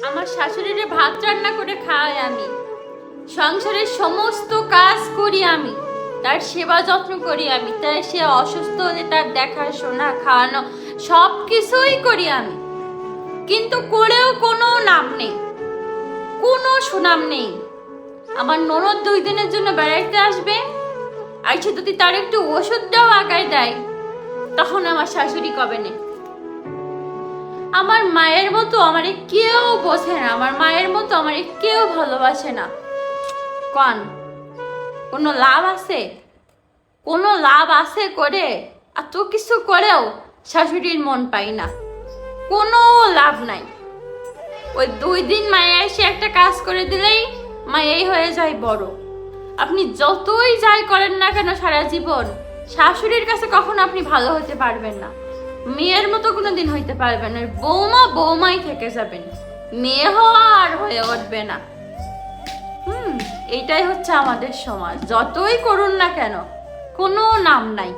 আমার শাশুড়িরে ভাত রান্না করে খাওয়াই আমি। সংসারের সমস্ত কাজ করি আমি। তার সেবা যত্ন করি আমি। তাই সে অসুস্থ হলে তার দেখাশোনা, খাওয়ানো সব কিছুই করি আমি। কিন্তু করেও কোনো নাম নেই। কোনো সুনাম নেই। আমার ননদ দুই দিনের জন্য বেড়াইতে আসবে। আর সে যদি তার একটু ওষুধটাও আগায় দেয়, তখন আমার শাশুড়ি কবে নেই আমার মায়ের মতো আমারে কেউ বোঝে না, আমার মায়ের মতো আমারে কেউ ভালোবাসে না। কন, কোনো লাভ আছে? কোনো লাভ আছে করে এত কিছু করেও শাশুড়ির মন পাই না। কোনো লাভ নাই। ওই দুই দিন মায়ে এসে একটা কাজ করে দিলেই মায়েই হয়ে যায় বড়। আপনি যতই যাই করেন না কেন সারা জীবন শাশুড়ির কাছে কখনো আপনি ভালো হতে পারবেন না। মেয়ের মতো কোনো দিন হইতে পারবে না। বৌমা বৌমাই থেকে যাবেন মেয়ে হওয়া আর হয়ে উঠবে না। হুম, এইটাই হচ্ছে আমাদের সমাজ। যতই করুন না কেন, কোনো নাম নাই।